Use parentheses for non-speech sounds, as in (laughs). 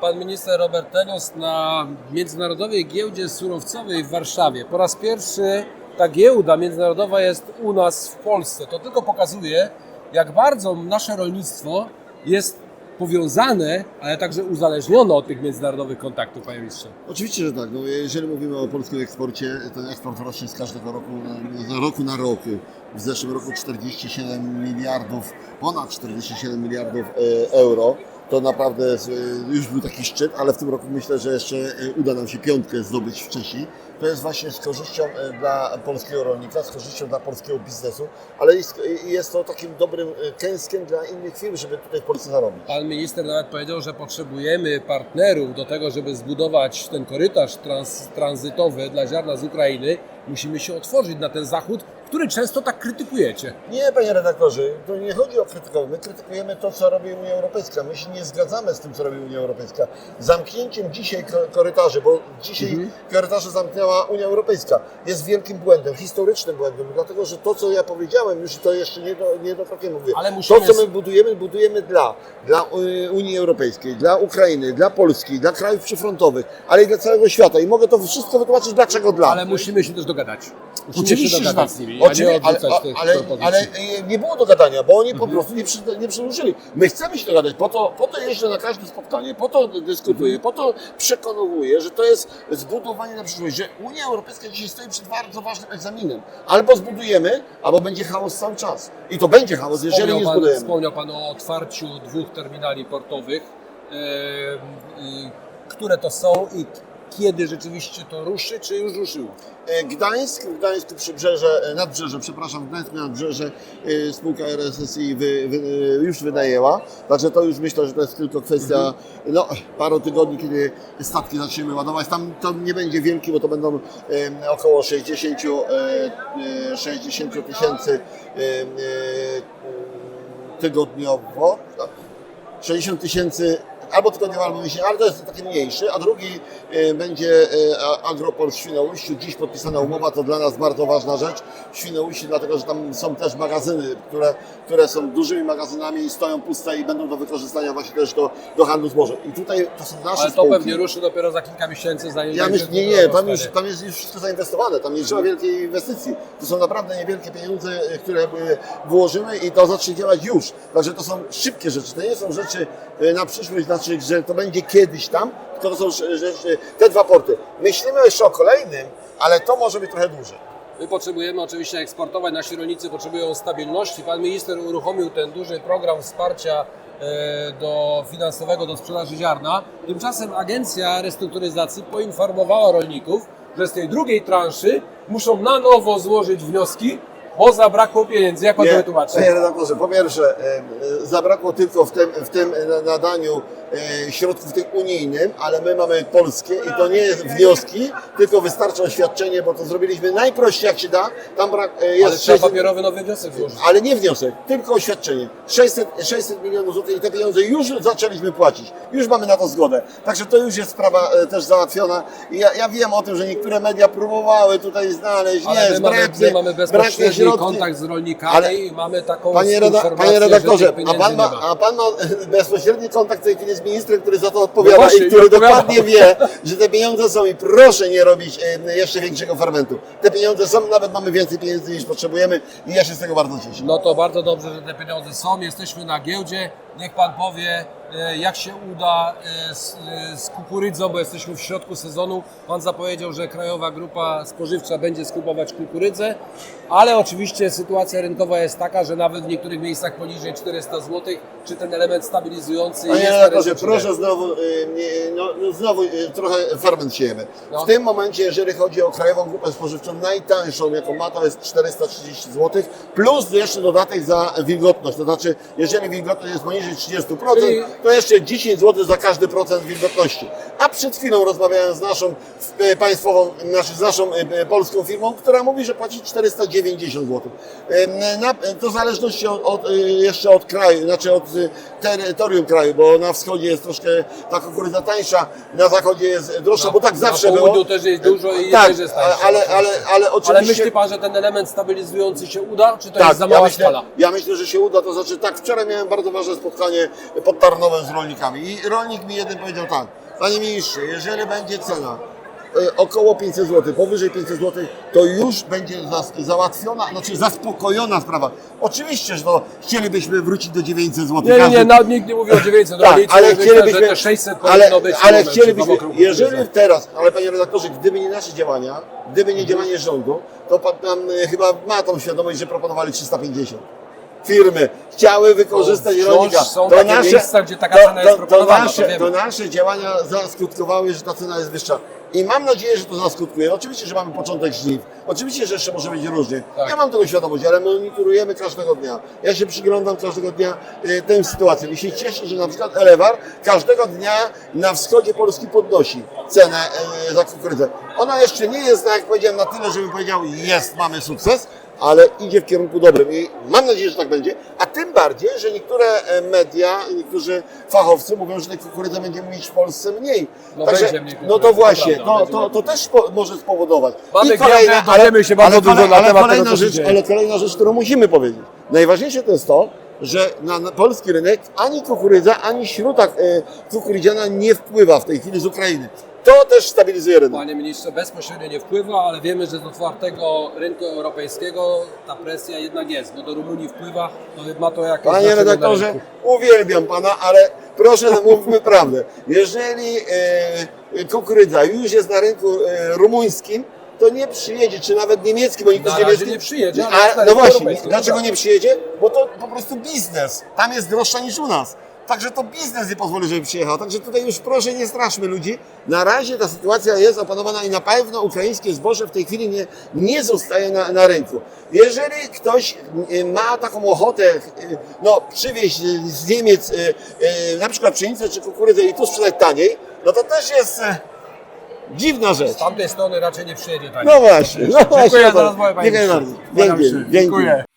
pan minister Robert Telus na Międzynarodowej Giełdzie Surowcowej w Warszawie. Po raz pierwszy ta giełda międzynarodowa jest u nas w Polsce. To tylko pokazuje, jak bardzo nasze rolnictwo jest powiązane, ale także uzależnione od tych międzynarodowych kontaktów, panie ministrze. Oczywiście, że tak. No, jeżeli mówimy o polskim eksporcie, ten eksport rośnie z każdego roku, z roku na rok. W zeszłym roku 47 miliardów, ponad 47 miliardów e, euro. To naprawdę e, już był taki szczyt, ale w tym roku myślę, że jeszcze e, uda nam się piątkę zdobyć wcześniej. To jest właśnie z korzyścią e, dla polskiego rolnika, z korzyścią dla polskiego biznesu, ale jest, jest to takim dobrym e, kęskiem dla innych firm, żeby tutaj w Polsce zarobić. Pan minister nawet powiedział, że potrzebujemy partnerów do tego, żeby zbudować ten korytarz trans, tranzytowy dla ziarna z Ukrainy. Musimy się otworzyć na ten zachód, który często tak krytykujecie. Nie, panie redaktorze, to nie chodzi o krytykę. My krytykujemy to, co robi Unia Europejska. My się nie zgadzamy z tym, co robi Unia Europejska. Zamknięciem dzisiaj ko- korytarzy, bo dzisiaj Mhm. korytarze zamknęła Unia Europejska, jest wielkim błędem, historycznym błędem, dlatego że to, co ja powiedziałem, już to jeszcze nie do, nie do takiego mówię. Ale musimy To, co my budujemy, budujemy dla, dla y, Unii Europejskiej, dla Ukrainy, dla Polski, dla krajów przyfrontowych, ale i dla całego świata. I mogę to wszystko wytłumaczyć, dlaczego dla. Ale musimy się też dogadać. Musimy Oczywiście, się że tak. dogadać z nimi, nie Oczywiście, ale, odrzucać tych ale, propozycji. ale e, nie było dogadania, bo oni po prostu nie, przy, nie przedłużyli. My chcemy się dogadać, po to, po to jeżdżę na każde spotkanie, po to dyskutuję, po to przekonywuję, że to jest zbudowanie na przyszłość, że Unia Europejska dzisiaj stoi przed bardzo ważnym egzaminem. Albo zbudujemy, albo będzie chaos cały czas. I to będzie chaos, jeżeli Wspomniał nie pan, zbudujemy. wspomniał Pan o otwarciu dwóch terminali portowych. Em, y, które to są i kiedy rzeczywiście to ruszy, czy już ruszyło? E, Gdańsk, Gdańsku przybrzeże, e, nadbrzeże, przepraszam, Gdańsku nadbrzeże e, spółka RSSI wy, wy, już wynajęła, także to już myślę, że to jest tylko kwestia no, paru tygodni, kiedy statki zaczniemy ładować. Tam to nie będzie wielki, bo to będą około 60, e, e, 60 tysięcy tygodniowo. tak? 60 tysięcy albo tygodniowo, albo miesięcznie, ale to jest taki mniejszy, a drugi e, będzie e, Agropol w Świnoujściu. Dziś podpisana umowa, to dla nas bardzo ważna rzecz w Świnoujściu, dlatego że tam są też magazyny, które, które są dużymi magazynami i stoją puste i będą do wykorzystania właśnie też do, do handlu zbożem. I tutaj to są nasze Ale to spółki. pewnie ruszy dopiero za kilka miesięcy, zanim Ja myślę, nie, nie, tam już, tam jest już wszystko zainwestowane, tam nie trzeba wielkiej inwestycji. To są naprawdę niewielkie pieniądze, e, które włożymy i to zacznie działać już. Także to są szybkie rzeczy, to nie są rzeczy na przyszłość, znaczy, że to będzie kiedyś tam, to są rzeczy, te dwa porty. Myślimy jeszcze o kolejnym, ale to może być trochę dłużej. My potrzebujemy oczywiście eksportować, nasi rolnicy potrzebują stabilności. Pan minister uruchomił ten duży program wsparcia e, do finansowego do sprzedaży ziarna. Tymczasem Agencja Restrukturyzacji poinformowała rolników, że z tej drugiej transzy muszą na nowo złożyć wnioski, bo zabrakło pieniędzy. Jak pan to wytłumaczy? Panie redaktorze, po pierwsze, e, e, zabrakło tylko w tym, w tym na- nadaniu e, środków tych unijnym, ale my mamy polskie i to nie jest wnioski, tylko wystarczy oświadczenie, bo to zrobiliśmy najprościej jak się da. Tam brak, e, Ale jest trzeba 600, papierowy nowy wniosek złożyć. ale nie wniosek, tylko oświadczenie. 600, 600 milionów złotych i te pieniądze już zaczęliśmy płacić. Już mamy na to zgodę. Także to już jest sprawa e, też załatwiona. Ja, ja wiem o tym, że niektóre media próbowały tutaj znaleźć, Ale nie, my mamy, braknie bezpośredni środki. kontakt z rolnikami Ale- i mamy taką Panie, reda, panie redaktorze, a pan, ma, ma. a pan ma bezpośredni kontakt w tej chwili z ministrem, który za to odpowiada No właśnie, i który dokładnie wie, że te pieniądze są i proszę nie robić e, jeszcze większego fermentu. Te pieniądze są, nawet mamy więcej pieniędzy niż potrzebujemy i ja się z tego bardzo cieszę. No to bardzo dobrze, że te pieniądze są. Jesteśmy na giełdzie. Niech pan powie, e, jak się uda e, z, e, z kukurydzą, bo jesteśmy w środku sezonu. Pan zapowiedział, że Krajowa Grupa Spożywcza będzie skupować kukurydzę, ale oczywiście sytuacja rynkowa jest taka, że nawet w niektórych miejscach poniżej 400 zł, czy ten element stabilizujący Panie jest redaktorze, proszę znowu, no, no znowu trochę ferment siejemy. No. W tym momencie, jeżeli chodzi o Krajową Grupę Spożywczą, najtańszą jaką ma, to jest 430 zł, plus jeszcze dodatek za wilgotność. To znaczy, jeżeli wilgotność jest poniżej 30%, Czyli- to jeszcze 10 zł za każdy procent wilgotności. A przed chwilą rozmawiałem z naszą e, państwową, znaczy z naszą e, polską firmą, która mówi, że płaci 490 zł. E, Na, to w zależności od, od, e, jeszcze od kraju, znaczy od terytorium kraju, bo na wschodzie jest troszkę ta kukurydza tańsza, na zachodzie jest droższa, bo tak zawsze na było. też jest dużo i tak, też jest tańsze. ale, ale, ale oczywiście... Ale myśli pan, że ten element stabilizujący się uda, czy to Tak, jest za ja mała myślę, skala? ja myślę, że się uda. To znaczy, tak, wczoraj miałem bardzo ważne spotkanie pod Tarnowem z rolnikami i rolnik mi jeden powiedział tak, panie ministrze, jeżeli będzie cena e, około 500 zł, powyżej 500 zł, to już będzie załatwiona, znaczy zaspokojona sprawa. Oczywiście, że to chcielibyśmy wrócić do 900 zł. Nie, nie, nie, nawet nikt nie mówi o 900, Tak, rolnicy ale chcielibyśmy, że te 600 ale, być ale moment, chcielibyśmy, jeżeli teraz, ale panie redaktorze, gdyby nie nasze działania, gdyby nie działanie rządu, to pan tam e, chyba ma tą świadomość, że proponowali 350. Firmy chciały wykorzystać Wciąż rolnika. są takie miejsca, gdzie taka cena jest to, to, proponowana, to nasze, wiemy. to nasze działania zaskutkowały, że ta cena jest wyższa. I mam nadzieję, że to zaskutkuje. Oczywiście, że mamy początek żniw. Oczywiście, że jeszcze może być różnie. Tak. Ja mam tego świadomość, ale monitorujemy każdego dnia. Ja się przyglądam każdego dnia y, tym sytuacjom. I się cieszę, że na przykład Elewar każdego dnia na wschodzie Polski podnosi cenę y, za kukurydzę. Ona jeszcze nie jest, tak jak powiedziałem, na tyle, żebym powiedział, jest, mamy sukces, ale idzie w kierunku dobrym i mam nadzieję, że tak będzie. A tym bardziej, że niektóre e, media, niektórzy fachowcy mówią, że tej kukurydzy będzie mieć w Polsce mniej. No będzie mniej no to właśnie, to to, to, to też po, może spowodować. Mamy I kolejna, dowiemy się bardzo dużo na ale temat kolejna tego, rzecz, ale kolejna rzecz, którą musimy powiedzieć. Najważniejsze to jest to, że na, na polski rynek ani kukurydza, ani śruta e, kukurydziana nie wpływa w tej chwili z Ukrainy. To też stabilizuje rynek. Panie ministrze, bezpośrednio nie wpływa, ale wiemy, że z otwartego rynku europejskiego ta presja jednak jest, bo do Rumunii wpływa, to ma to jakieś Panie znaczenie redaktorze, rynku. uwielbiam pana, ale proszę, mówmy (laughs) prawdę. Jeżeli e, kukurydza już jest na rynku e, rumuńskim, to nie przyjedzie, czy nawet niemieckim, bo nikt Na z razie niemieckim. nie przyjedzie, ale A, jest na no rynku właśnie, europejskim, dlaczego no tak. nie przyjedzie? Bo to po prostu biznes. Tam jest droższa niż u nas. Także to biznes nie pozwoli, żeby przyjechał. Także tutaj już proszę nie straszmy ludzi. Na razie ta sytuacja jest opanowana i na pewno ukraińskie zboże w tej chwili nie, nie zostaje na, na rynku. Jeżeli ktoś y, ma taką ochotę, y, no przywieźć z Niemiec y, na przykład pszenicę czy kukurydzę i tu sprzedać taniej, no to też jest dziwna rzecz. Z tamtej strony raczej nie przyjedzie tak. No właśnie, no właśnie. Dziękuję za rozmowę, panie Dziękuję bardzo. Dziękuję. dzięki.